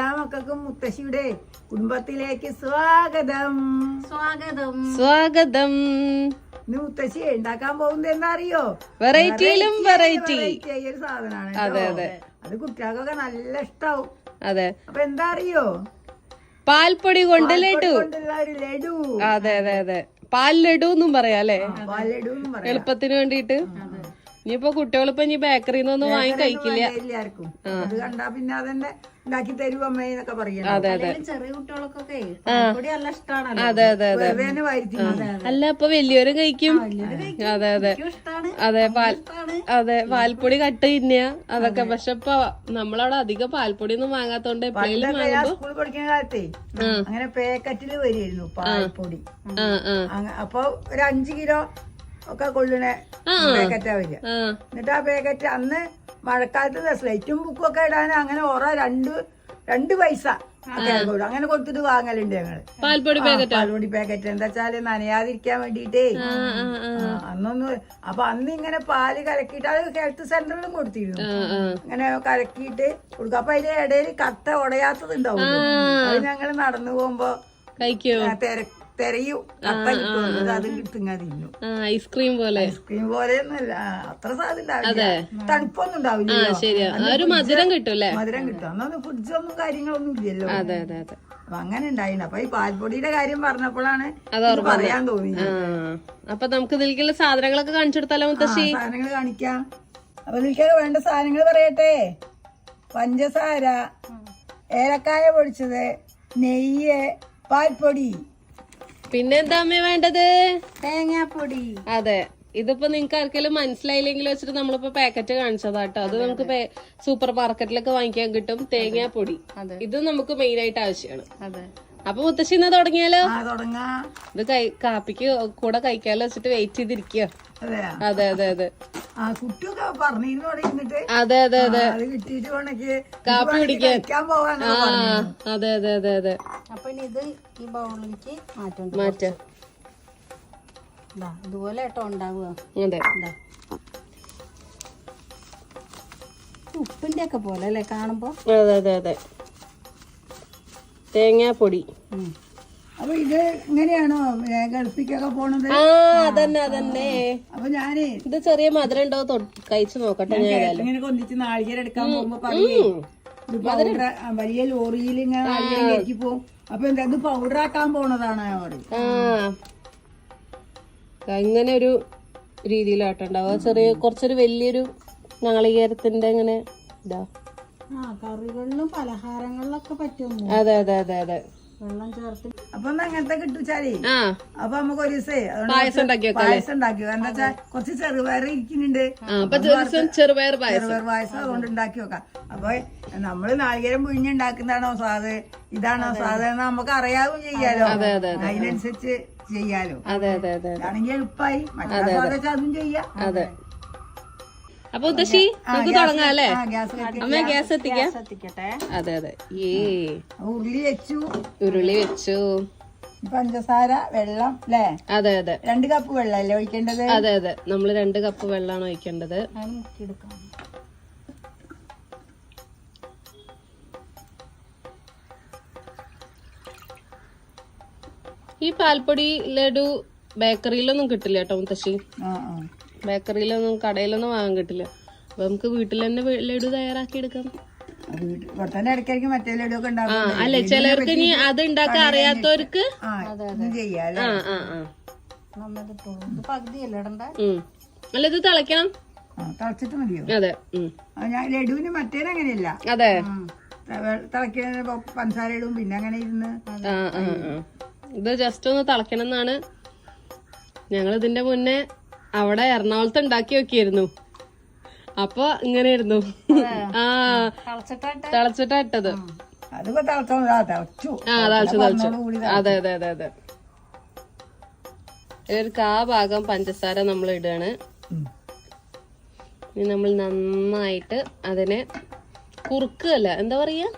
എല്ലാ മക്കൾക്കും മുത്തശ്ശിയുടെ കുടുംബത്തിലേക്ക് സ്വാഗതം. സ്വാഗതം. സ്വാഗതം. ഇന്ന് മുത്തശ്ശി ഉണ്ടാക്കാൻ പോകുന്നത് എന്താ അറിയോ വെറൈറ്റിയിലും വെറൈറ്റി ഒരു സാധനമാണ് അതെ, അതെ. അത് കുട്ടികൾക്കൊക്കെ നല്ല ഇഷ്ടാവും. അതെ. അപ്പൊ എന്താ അറിയോ പാൽപ്പൊടി കൊണ്ട് ലഡു. കൊണ്ടുള്ള ഒരു ലഡു. അതെ അതെ അതെ. പാൽ ലഡു എന്നും പറയാം അല്ലേ? പാൽ ലഡു എന്ന് പറയാം. എളുപ്പത്തിന് വേണ്ടിയിട്ട്. ഇനിയിപ്പോ കുട്ടികളിപ്പോ ഇനി ബേക്കറിന്നൊന്നും നിന്നൊന്നും വാങ്ങി കഴിക്കില്ല. എല്ലാവർക്കും അത് കണ്ടാ പിന്നെ അതന്നെ ഉണ്ടാക്കി തരൂ അമ്മേ എന്നൊക്കെ പറയുന്നത് അതെ അതെ. ചെറിയ കുട്ടികൾക്കൊക്കെ പൊടി നല്ല ഇഷ്ടമാണല്ലോ. അതെ അതെ അതെ. വെറുതെ അല്ല അപ്പൊ വലിയവരും കഴിക്കും. അതെ അതെ. അതെ പാൽ അതെ പാൽപ്പൊടി കട്ട് തിന്നുക. അതൊക്കെ പക്ഷെ ഇപ്പൊ നമ്മളവിടെ അധികം പാൽപ്പൊടി ഒന്നും വാങ്ങാത്തോണ്ട് എപ്പോഴും സ്കൂളിൽ പഠിക്കുന്ന കാലത്തെ അങ്ങനെ പാക്കറ്റിൽ വരുമായിരുന്നു പാൽപ്പൊടി. അപ്പൊ ഒരു അഞ്ചു കിലോ ഒക്കെ കൊള്ളുന്ന പാക്കറ്റാ വരിക. എന്നിട്ട് ആ പാക്കറ്റ് അന്ന് മഴക്കാലത്ത് സ്ലൈറ്റും ബുക്കും ഒക്കെ ഇടാൻ അങ്ങനെ ഓറ രണ്ട് രണ്ട് പൈസ അങ്ങനെ കൊടുത്തിട്ട് വാങ്ങലുണ്ട് ഞങ്ങൾ. പാൽപ്പൊടി പാൽപ്പൊടി പാക്കറ്റ് എന്താ വെച്ചാൽ നനയാതിരിക്കാൻ വേണ്ടിട്ടേ. അന്നൊന്ന് അപ്പൊ അന്ന് ഇങ്ങനെ പാൽ കലക്കിയിട്ട് അത് ഹെൽത്ത് സെന്ററിലും കൊടുത്തിരുന്നു. അങ്ങനെ കലക്കിയിട്ട് കൊടുക്കും. അപ്പൊ അതിന്റെ ഇടയിൽ കത്ത ഉടയാത്തത് ഉണ്ടാവും അത് ഞങ്ങൾ നടന്നു പോകുമ്പോ കഴിക്കോ. ആ, തെര- തെരയും. കട്ട കിട്ടും അത് കിട്ടുങ്ങ തിന്നു. ഐസ്ക്രീം പോലെ. ഐസ്ക്രീം പോലെയൊന്നുമല്ല. ആ, അത്ര സാധനം തണുപ്പൊന്നും ഉണ്ടാവില്ല മധുരം കിട്ടൂല്ലേ? മധുരം കിട്ടും. അന്നൊന്നും ഫ്രിഡ്ജൊന്നും കാര്യങ്ങളൊന്നും ഇല്ലല്ലോ. അതെ അതെ അതെ. അപ്പൊ അങ്ങനെ ഉണ്ടായിരുന്നു അപ്പൊ ഈ പാൽപ്പൊടിയുടെ കാര്യം പറഞ്ഞപ്പോഴാണ് പറയാൻ തോന്നി ആ അപ്പൊ നമുക്ക് ഇതിലേക്കുള്ള സാധനങ്ങളൊക്കെ കാണിച്ചെടുത്താലോ മുത്തശ്ശി? സാധനങ്ങൾ കാണിക്കാം. അപ്പൊ ഇതിലേക്ക് വേണ്ട സാധനങ്ങൾ പറയട്ടെ. പഞ്ചസാര ഏലക്കായ പൊടിച്ചത് നെയ്യ് പാൽപ്പൊടി. പിന്നെ എന്താ അമ്മ വേണ്ടത്? തേങ്ങാപ്പൊടി. അതെ. ഇതിപ്പോ നിങ്ങക്ക് ആർക്കെങ്കിലും മനസ്സിലായില്ലെങ്കിൽ വെച്ചിട്ട് നമ്മളിപ്പോ പാക്കറ്റ് കാണിച്ചതാട്ടോ അത് നമുക്ക് സൂപ്പർ മാർക്കറ്റിലൊക്കെ വാങ്ങിക്കാൻ കിട്ടും തേങ്ങാപ്പൊടി. ഇത് നമുക്ക് മെയിൻ ആയിട്ട് ആവശ്യമാണ് അതെ. അപ്പൊ മുത്തശ്ശി ഇന്ന് തുടങ്ങിയാലോ? ആ തുടങ്ങാ. ഇത് കൈ കാപ്പിക്ക് കൂടെ കഴിക്കാലോ വെച്ചിട്ട് വെയിറ്റ് ചെയ്തിരിക്കോ അതെ അതെ അതെ. അതെ അതെ അതെ. കാപ്പി കുടിക്കാൻ. ആ അതെ അതെ അതെ അതെ. അപ്പൊ ഇത് ഈ ബൗളിലേക്ക് മാറ്റം. മാറ്റ ഇതുപോലെ കേട്ടോ ഉണ്ടാവുക. അതെ. ഉപ്പിന്റെ ഒക്കെ പോലെ അല്ലേ കാണുമ്പോ? അതെ അതെ അതെ. തേങ്ങാപ്പൊടി. അപ്പൊ ഇത് ഇങ്ങനെയാണോ ഏ, ഗൾഫിക്കൊക്കെ പോണത്? ആ അതന്നെ അതന്നെ. അപ്പൊ ഞാൻ ഇത് ചെറിയ മധുരം ഉണ്ടോ തൊട്ട് കഴിച്ചു നോക്കട്ടെ ഞാൻ ഇങ്ങനെ കൊന്നിച്ച് നാളികേരം എടുക്കാൻ പോകുമ്പോ പറയേ വലിയ ലോറിയിൽ ഇങ്ങനെ നാളികേരം കയറ്റി പോകും. അപ്പൊ എന്താ ഇത് പൗഡർ ആക്കാൻ പോണതാണ് ഞാൻ പറയും ഇങ്ങനെ ഒരു രീതിയിലാട്ടുണ്ടാവുക ചെറിയ കുറച്ചൊരു വലിയൊരു നാളികേരത്തിന്റെ ഇങ്ങനെ ഇതാ. കറികളിലും പലഹാരങ്ങളിലൊക്കെ പറ്റും. അതെ അതെ അതെ അതെ. വെള്ളം ചേർത്ത്. അപ്പൊ അങ്ങനത്തെ കിട്ടുച്ചാലേ ആ. അപ്പൊ നമുക്ക് ഒരു പായസം ഉണ്ടാക്കി പായസം ഉണ്ടാക്കി. എന്താ വെച്ചാ കുറച്ച് ചെറുപയർ ഇരിക്കുന്നുണ്ട്. ചെറുപയർ പായസം. ചെറുപയർ പായസം അതുകൊണ്ട് ഉണ്ടാക്കി വെക്കാം. അപ്പൊ നമ്മൾ നാളികേരം പിഴിഞ്ഞുണ്ടാക്കുന്നതാണോ സ്വാദ് ഇതാണോ സ്വാദ് നമുക്ക് അറിയാവും ചെയ്യാലോ. അതെ അതെ അതിനനുസരിച്ച് ചെയ്യാലോ. അതെ അതെ അതെ ആണെങ്കിൽ എളുപ്പമായി മറ്റേ അതും ചെയ്യാം. അതെ. അപ്പൊ ഉദ്ദേശി നമുക്ക് തുടങ്ങാം അല്ലേ? അമ്മ ഗ്യാസ് എത്തിക്കാം. എത്തിക്കട്ടെ. അതെ അതെ. ഏ. ഉരുളി വെച്ചു. ഉരുളി വെച്ചു. പഞ്ചസാര വെള്ളം അല്ലേ അതെ അതെ. രണ്ട് കപ്പ് വെള്ളമല്ലേ ഒഴിക്കേണ്ടത്? അതെ അതെ. നമ്മൾ രണ്ട് കപ്പ് വെള്ളമാണ് ഒഴിക്കേണ്ടത്. ഈ പാൽപ്പൊടി ലഡു ബേക്കറിയിലൊന്നും കിട്ടില്ല കേട്ടോ മുത്തശ്ശി. ബേക്കറിയിലൊന്നും കടയിലൊന്നും വാങ്ങാൻ കിട്ടില്ല. അപ്പൊ നമുക്ക് വീട്ടിൽ തന്നെ ലഡു തയ്യാറാക്കി എടുക്കാം. ആ ഉണ്ടാവും അല്ലെ? ചിലർക്ക് ഇനി അത് ഉണ്ടാക്കാൻ അറിയാത്തവർക്ക് ആ ആ ആ അല്ല ഇത് തിളയ്ക്കണം. ആ തിളച്ചിട്ട് മതിയോ? അതെ ഞാൻ ലഡുവിന് മറ്റേനങ്ങനെയല്ല അതെ. പഞ്ചസാര ഇടും പിന്നെ അങ്ങനെ ഇരുന്ന്. ഇത് ജസ്റ്റ് ഒന്ന് തിളയ്ക്കണം എന്നാണ് ഞങ്ങൾ ഇതിന്റെ മുന്നേ അവിടെ എറണാകുളത്ത് ഉണ്ടാക്കി വെക്കായിരുന്നു. അപ്പൊ ഇങ്ങനെയായിരുന്നു. ആ തിളച്ചിട്ടാ ഇട്ടത്. തിളച്ചോ ആ തിളച്ചു. തിളച്ചു അതെ അതെ അതെ അതെ. ഒരു കാ ഭാഗം പഞ്ചസാര നമ്മൾ ഇടുകയാണ് ഇനി നമ്മൾ നന്നായിട്ട് അതിനെ കുറുക്കുകയല്ല എന്താ പറയാ?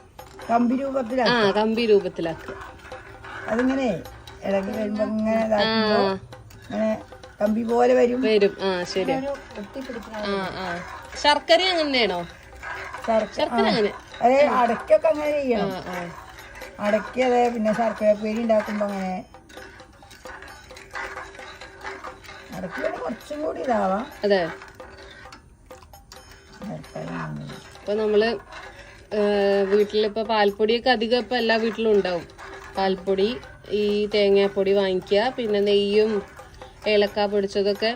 കമ്പി രൂപത്തിലാ ആ കമ്പി രൂപത്തിലാക്കുക അതിങ്ങനെ ഇടയ്ക്ക് വരുമ്പോ ഇങ്ങനെ കമ്പി പോലെ വരും. വരും. ആ ശരി ഒട്ടിപ്പിടിക്കണം ആ ആ. ശർക്കര അങ്ങനെയാണോ? ശർക്ക- ശർക്കര അങ്ങനെ. അതെ അടക്കൊക്കെ അങ്ങനെ ചെയ്യണം അതെ പിന്നെ ശർക്കര പേരി ഉണ്ടാക്കുമ്പോ അങ്ങനെ. അടയ്ക്ക് പിന്നെ കുറച്ചും കൂടി ഇതാവാം. അതെ. ഇപ്പൊ നമ്മൾ വീട്ടിലിപ്പോ പാൽപ്പൊടിയൊക്കെ അധികം ഇപ്പൊ എല്ലാ വീട്ടിലും ഉണ്ടാവും. പാൽപ്പൊടി ഈ തേങ്ങാപ്പൊടി വാങ്ങിക്കുക പിന്നെ നെയ്യും ഏലക്ക പൊടിച്ചതൊക്കെ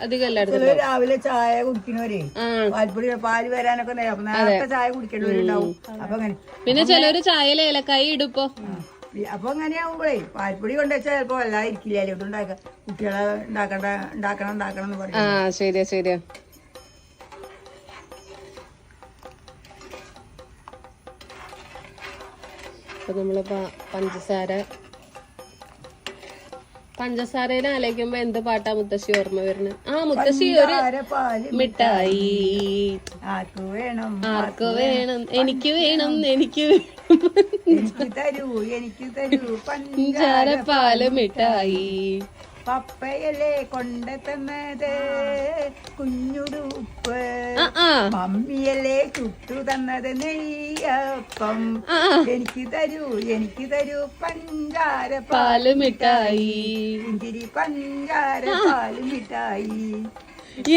അധികം എല്ലായിടത്തും രാവിലെ ചായ കുടിക്കുന്നവരെ പാൽപ്പൊടി പാൽ വരാനൊക്കെ നേരത്തെ ചായ കുടിക്കേണ്ടവരുണ്ടാവും. അപ്പൊ അങ്ങനെ. പിന്നെ ചിലര് ചായയിൽ ഏലക്കായി ഇടുപ്പോ അപ്പൊ അങ്ങനെയാവുമ്പോഴേ പാൽപ്പൊടി കൊണ്ടുവച്ചാൽ ചിലപ്പോ വല്ലാതെ ഇരിക്കില്ല ഇത് ഉണ്ടാക്ക കുട്ടികളെ ഉണ്ടാക്കണ്ട ഉണ്ടാക്കണം ഉണ്ടാക്കണം എന്ന് പറയും. ആ ശരിയാ ശരിയാ. അപ്പൊ നമ്മളിപ്പോ പഞ്ചസാര പഞ്ചസാരയിൽ ആലോചിക്കുമ്പോ എന്ത് പാട്ടാ മുത്തശ്ശി ഓർമ്മ വരുന്നത്? ആ മുത്തശ്ശി ഒരു മിഠായി. ആർക്ക് വേണം? ആർക്ക് വേണം? എനിക്ക് വേണം എനിക്ക് വേണം. എനിക്ക് തരൂ എനിക്ക് തരൂ. പഞ്ചാര പാൽ മിഠായി. പപ്പയല്ലേ കൊണ്ടെത്തുന്നത്. കുഞ്ഞുടുപ്പ് മമ്മിയല്ലേ ചുട്ടു തന്നത് നെയ്യപ്പം. എനിക്ക് തരൂ എനിക്ക് തരൂ പഞ്ചാര പാൽ മിഠായി. ഇഞ്ചിരി പഞ്ചാര പാൽ മിഠായി.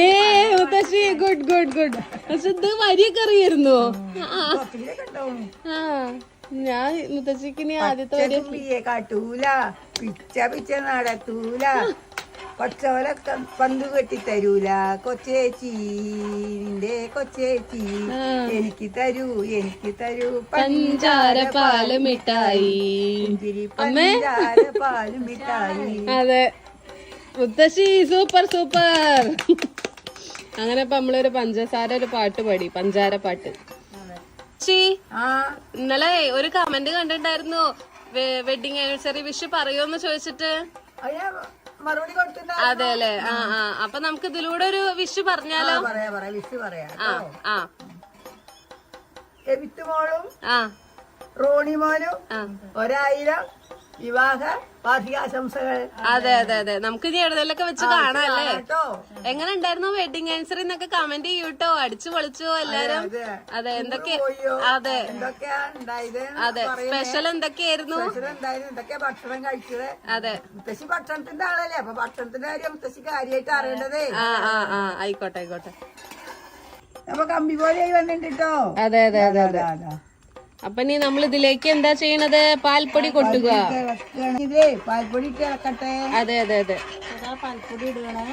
ഏ മുത്തശ്ശി ഗുഡ് ഗുഡ് ഗുഡ് പക്ഷെ ഇത് വരിയൊക്കെ അറിയായിരുന്നു? ആ. ഞാൻ മുത്തശ്ശിക്ക് ഇനി ആദ്യത്തെ വരി കാട്ടൂല പിച്ച പിച്ച നടത്തൂല കൊച്ചോല പന്ത് കെട്ടി തരൂല. കൊച്ചേച്ചി നിന്റെ കൊച്ചേച്ചി എനിക്ക് തരൂ എനിക്ക് തരൂ. പഞ്ചാര പാൽ മിഠായി. പഞ്ചാര പാൽ മിഠായി. അതെ. മുത്തശ്ശി സൂപ്പർ സൂപ്പർ. അങ്ങനെ ഇപ്പൊ നമ്മളൊരു പഞ്ചസാര ഒരു പാട്ട് പാടി പഞ്ചാര പാട്ട്. ചീ ആ. ഇന്നലെ ഒരു കമന്റ് കണ്ടിട്ടുണ്ടായിരുന്നു. വെഡിങ് ആനിവേഴ്സറി വിഷ് പറയുമെന്ന് ചോദിച്ചിട്ട്. അത് മറുപടി അതെ അല്ലെ ആ ആ. അപ്പൊ നമുക്ക് ഇതിലൂടെ ഒരു വിഷ് പറഞ്ഞാലോ? പറയാ പറയാ. വിഷു പറയാ. ആ ആ. എവിത്ത് മോളും ആ. റോണി മോനും ആ. ഒരായിരം വിവാഹ വാർഷികാശംസകൾ അതെ അതെ അതെ. നമുക്ക് ഇനി എഴുതലൊക്കെ വെച്ച് കാണാം അല്ലേ? എങ്ങനെ ഉണ്ടായിരുന്നു വെഡിങ് ആൻസർ എന്നൊക്കെ കമന്റ് ചെയ്യൂട്ടോ? അടിച്ചു പൊളിച്ചോ എല്ലാരും? അതെ എന്തൊക്കെ അതെ. അതെ സ്പെഷ്യൽ എന്തൊക്കെയായിരുന്നു? എന്തൊക്കെ ഭക്ഷണം കഴിച്ചത്? അതെ. മുത്തശ്ശി ഭക്ഷണത്തിന്റെ ആളല്ലേ അപ്പൊ ഭക്ഷണത്തിന്റെ കാര്യം മുത്തശ്ശി കാര്യമായിട്ട് അറിയേണ്ടതേ. ആ ആ ആ. ആയിക്കോട്ടെ ആയിക്കോട്ടെ. അപ്പൊ കമ്പി പോലെ വന്നിട്ട് അതെ. അതെ അതെ അതെ. അപ്പൊ ഇനി നമ്മൾ ഇതിലേക്ക് എന്താ ചെയ്യണത്? പാൽപ്പൊടി കൊട്ടുക. പാൽപ്പൊടി ഇളക്കട്ടെ അതെ അതെ അതെ. പാൽപ്പൊടി ഇടുകയാണ്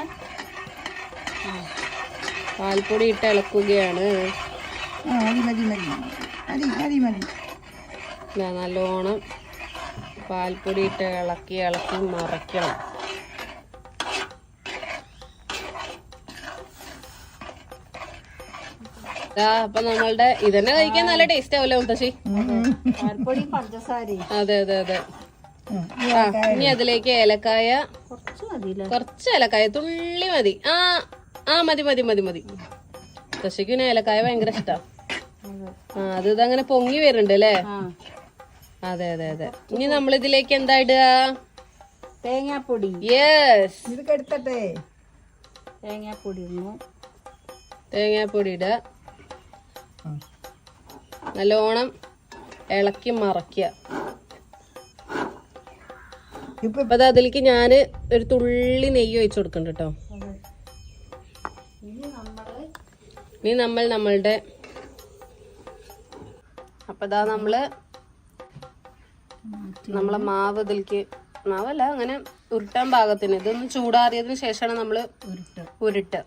പാൽപ്പൊടി ഇട്ട് ഇളക്കുകയാണ്. നല്ലോണം പാൽപ്പൊടി ഇട്ട് ഇളക്കി ഇളക്കി മറയ്ക്കണം അപ്പൊ നമ്മളുടെ ഇതന്നെ കഴിക്കാൻ നല്ല ടേസ്റ്റ് ആവല്ലോ മുത്തശ്ശി? അതെ അതെ അതെ. ആ ഇനി അതിലേക്ക് ഏലക്കായ. കുറച്ച് ഏലക്കായ തുള്ളി മതി. ആ ആ മതി മതി മതി മതി. മുത്തശ്ശിക്ക് പിന്നെ ഏലക്കായ ഭയങ്കര ഇഷ്ടാ. ആ അത് ഇതങ്ങനെ പൊങ്ങി വരുന്നുണ്ട് അല്ലേ? അതെ അതെ അതെ. ഇനി നമ്മൾ ഇതിലേക്ക് എന്താ ഇടുക? തേങ്ങാപ്പൊടി. യെസ് ഇത് കെടുത്തട്ടെ തേങ്ങാപ്പൊടി തേങ്ങാപ്പൊടി ഇടുക. നല്ലോണം ഇളക്കി മറക്കുക. ഇപ്പൊ അത് അതിലേക്ക് ഞാൻ ഒരു തുള്ളി നെയ്യ് ഒഴിച്ചു കൊടുക്കുന്നുണ്ട് കേട്ടോ ഇനി നമ്മൾ നമ്മളുടെ അപ്പൊ ഇതാ നമ്മൾ നമ്മളെ മാവ് ഇതിലേക്ക് മാവല്ല അങ്ങനെ ഉരുട്ടാൻ പാകത്തിന്. ഇതൊന്ന് ചൂടാറിയതിന് ശേഷമാണ് നമ്മൾ ഉരുട്ട്. ഉരുട്ട്.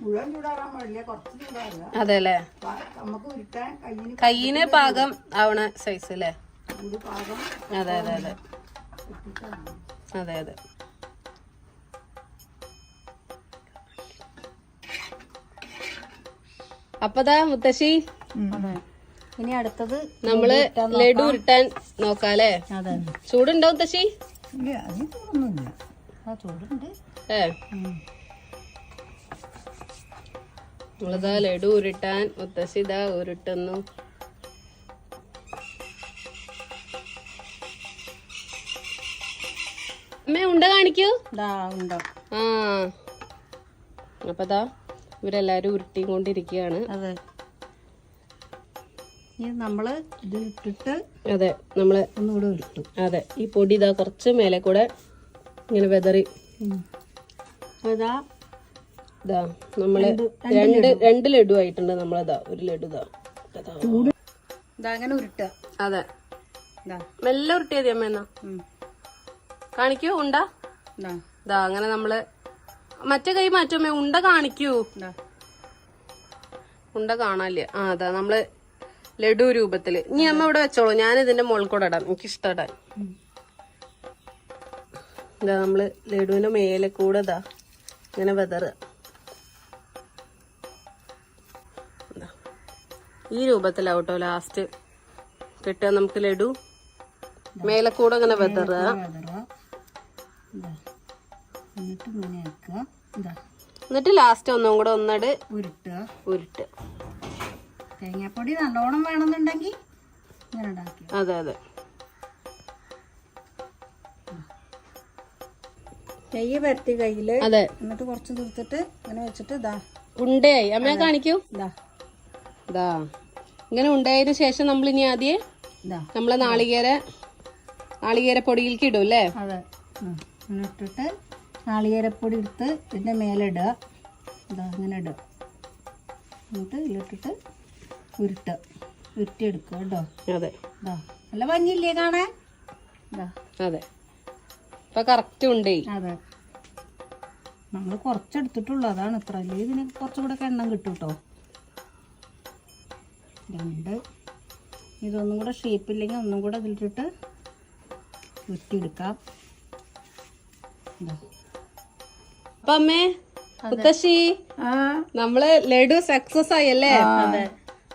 മുഴുവൻ ചൂടാറാൻ പാടില്ല കുറച്ച് ചൂടാറില്ല അതെ അല്ലേ നമുക്ക് ഉരുട്ടാൻ കയ്യിന് കയ്യിന് പാകം ആവണ സൈസ് അല്ലേ പാകം? അതെ അതെ അതെ. അതെ അതെ. അപ്പതാ മുത്തശ്ശി ഇനി അടുത്തത് നമ്മൾ ലഡു ഉരുട്ടാൻ നോക്കാല്ലേ? അതെ ചൂടുണ്ടോ മുത്തശ്ശി? ചൂടുണ്ട്. ഏ. നമ്മളിതാ ലഡു ഉരുട്ടാൻ മുത്തശ്ശിത ഉരുട്ടുന്നു. അമ്മേ ഉണ്ട കാണിക്കൂ. ആ. അപ്പൊ ദാ ഇവരെല്ലാരും അതെ. നമ്മൾ ഇത് ഇട്ടിട്ട് അതെ നമ്മൾ ഒന്നുകൂടെ ഉരുട്ടും. അതെ ഈ പൊടി ഇതാ കുറച്ച് മേലെ കൂടെ ഇങ്ങനെ വെതറി. അപ്പൊ ഇതാ നമ്മൾ രണ്ട് രണ്ട് ലഡു. ആയിട്ടുണ്ട് നമ്മളതാ ഒരു ലഡു ഇതാ ഇതാ. അങ്ങനെ ഉരുട്ടുക. അതെ. മെല്ലെ ഉരുട്ടിയത് അമ്മ എന്നാ. കാണിക്കൂ ഉണ്ട? ഇതാ. അങ്ങനെ നമ്മൾ മറ്റേ കൈ മാറ്റമ്മേ ഉണ്ട കാണിക്കൂ. ഉണ്ട കാണാല്ലേ? ആ അതാ നമ്മൾ ലഡു രൂപത്തിൽ. ഇനി അമ്മ ഇവിടെ വെച്ചോളൂ. ഞാൻ ഇതിന്റെ മുകളിൽ കൂടെ ഇടാം. എനിക്ക് ഇഷ്ടം ഇടാൻ ഇതാ നമ്മൾ ലഡുവിന്റെ മേലെ കൂടെ ഇതാ ഇങ്ങനെ വെതറുക. ഈ രൂപത്തിലാവട്ടോ ലാസ്റ്റ് കിട്ടുക നമുക്ക് ലഡു. മേലെ കൂടെ അങ്ങനെ വെതറുക. വെതറുക. എന്നിട്ട് ലാസ്റ്റ് ഒന്നും കൂടെ ഒന്നട് ഉരുട്ടുക. ഉരുട്ട്. തേങ്ങാപ്പൊടി നല്ലോണം വേണമെന്നുണ്ടെങ്കിൽ അതെ അതെ. നെയ്യ് പരത്തി കയ്യിൽ. അതെ. എന്നിട്ട് കുറച്ച് തീർത്തിട്ട് അങ്ങനെ വെച്ചിട്ട് ഇതാ. ഉണ്ടയായി. അമ്മയെ കാണിക്കൂ. ഇതാ. ഇതാ ഇങ്ങനെ ഉണ്ടായതിനു ശേഷം നമ്മൾ ഇനി ആദ്യം നമ്മളെ നാളികേര നാളികേര പൊടിയിലേക്ക് ഇടും അല്ലേ? അതെ. ഇട്ടിട്ട് നാളികേരപ്പൊടി എടുത്ത് ഇതിന്റെ മേലെ ഇടുക. ഇതാ ഇങ്ങനെ ഇടുക. എന്നിട്ട് ഇതിലിട്ടിട്ട് ഉരുട്ടുക ഉരുട്ടിയെടുക്കുക കേട്ടോ. അതെ. ഇതാ നല്ല ഭംഗിയില്ലേ കാണാൻ? ഇതാ അതെ. ഇപ്പൊ കറക്റ്റ് ഉണ്ട്. അതെ. നമ്മൾ കുറച്ചെടുത്തിട്ടുള്ളൂ. അതാണ് ഇത്ര. അല്ലെങ്കിൽ ഇതിന് കുറച്ചും കൂടെ എണ്ണം കിട്ടും കേട്ടോ. രണ്ട്. ഇതൊന്നും കൂടെ ഷേപ്പില്ലെങ്കിൽ ഒന്നും കൂടെ ഇതിലിട്ടിട്ട് ഉറ്റിയെടുക്കാം ഇതാ അപ്പൊ അമ്മേ മുത്തശ്ശി നമ്മൾ ലഡു സക്സസ് ആയി അല്ലേ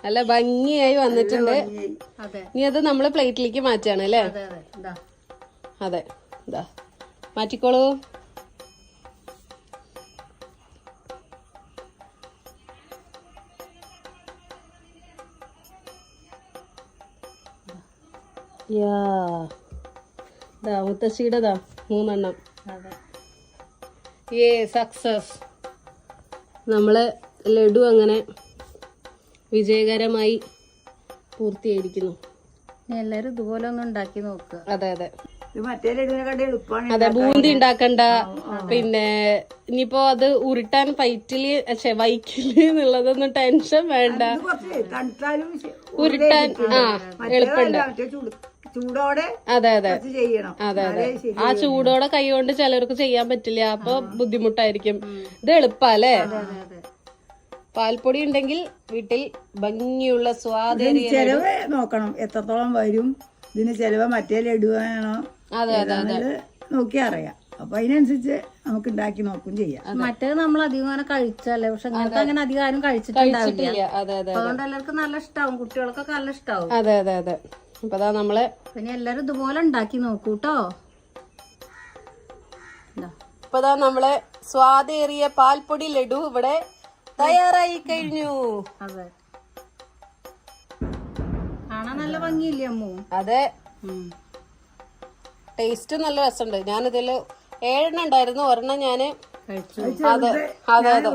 നല്ല ഭംഗിയായി വന്നിട്ടുണ്ട്. ഇനി അത് നമ്മൾ പ്ലേറ്റിലേക്ക് മാറ്റാണ് അല്ലേ? അതെ ഇതാ മാറ്റിക്കോളൂ. യാ. ദാ മുത്തശ്ശിയുടെ ദാ മൂന്നെണ്ണം. ഏ സക്സസ് നമ്മളെ ലഡു അങ്ങനെ വിജയകരമായി പൂർത്തിയായിരിക്കുന്നു. എല്ലാരും ഇതുപോലെ ഒന്ന് ഉണ്ടാക്കി നോക്കുക അതെ അതെ. അതെ ബൂന്തി ഉണ്ടാക്കണ്ട. പിന്നെ ഇനിയിപ്പോ അത് ഉരുട്ടാൻ പൈറ്റിൽ പക്ഷെ വൈക്കിൽ എന്നുള്ളതൊന്നും ടെൻഷൻ വേണ്ട. ഉരുട്ടാൻ ആ ചൂട്. ചൂടോടെ അതെ അതെ. ചെയ്യണം. അതെ ആ ചൂടോടെ കൈ കൊണ്ട് ചിലർക്ക് ചെയ്യാൻ പറ്റില്ല. അപ്പൊ ബുദ്ധിമുട്ടായിരിക്കും. ഇത് എളുപ്പല്ലേ? അതെ അതെ പാൽപ്പൊടി ഉണ്ടെങ്കിൽ വീട്ടിൽ ഭംഗിയുള്ള സ്വാദേറിയ ചെലവ് നോക്കണം. എത്രത്തോളം വരും? ഇതിന് ചെലവ് മറ്റേ ലഡു വേണോ? അതെ അതെ അതെ. നോക്കി അറിയാം. അപ്പൊ അതിനനുസരിച്ച് നമുക്ക് ഉണ്ടാക്കി നോക്കും ചെയ്യാം. മറ്റേത് നമ്മൾ അധികം അങ്ങനെ കഴിച്ചല്ലേ? പക്ഷെ അങ്ങനത്തെ അങ്ങനെ അധികം ആരും കഴിച്ചിട്ടുണ്ടാവില്ല. ഇല്ല അതെ അതെ അതുകൊണ്ട് എല്ലാവർക്കും നല്ല ഇഷ്ടാവും. കുട്ടികൾക്കൊക്കെ നല്ല ഇഷ്ടാവും. അതെ അതെ അതെ. അപ്പൊ അതാ നമ്മൾ പിന്നെ എല്ലാരും ഇതുപോലെ ഉണ്ടാക്കി നോക്കൂട്ടോ. അപ്പൊ അതാ നമ്മൾ സ്വാദേറിയ പാൽപ്പൊടി ലഡു ഇവിടെ തയ്യാറായി കഴിഞ്ഞു. അതെ. കാണാൻ നല്ല ഭംഗിയില്ലേ അമ്മു? അതെ. ടേസ്റ്റ് നല്ല രസമുണ്ട്. ഞാനിതിൽ ഏഴെണ്ണം ഉണ്ടായിരുന്നു. ഒരെണ്ണം ഞാൻ അതെ അതെ അതെ.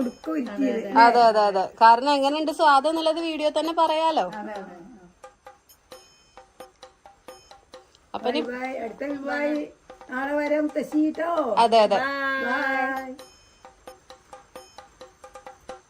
അതെ അതെ അതെ. കാരണം എങ്ങനെയുണ്ട് സ്വാദം എന്നുള്ളത് വീഡിയോ തന്നെ പറയാലോ. അപ്പൊ അടുത്ത നാളെ വരാം മുത്തശ്ശിട്ടോ അതെ അതെ. ബൈ.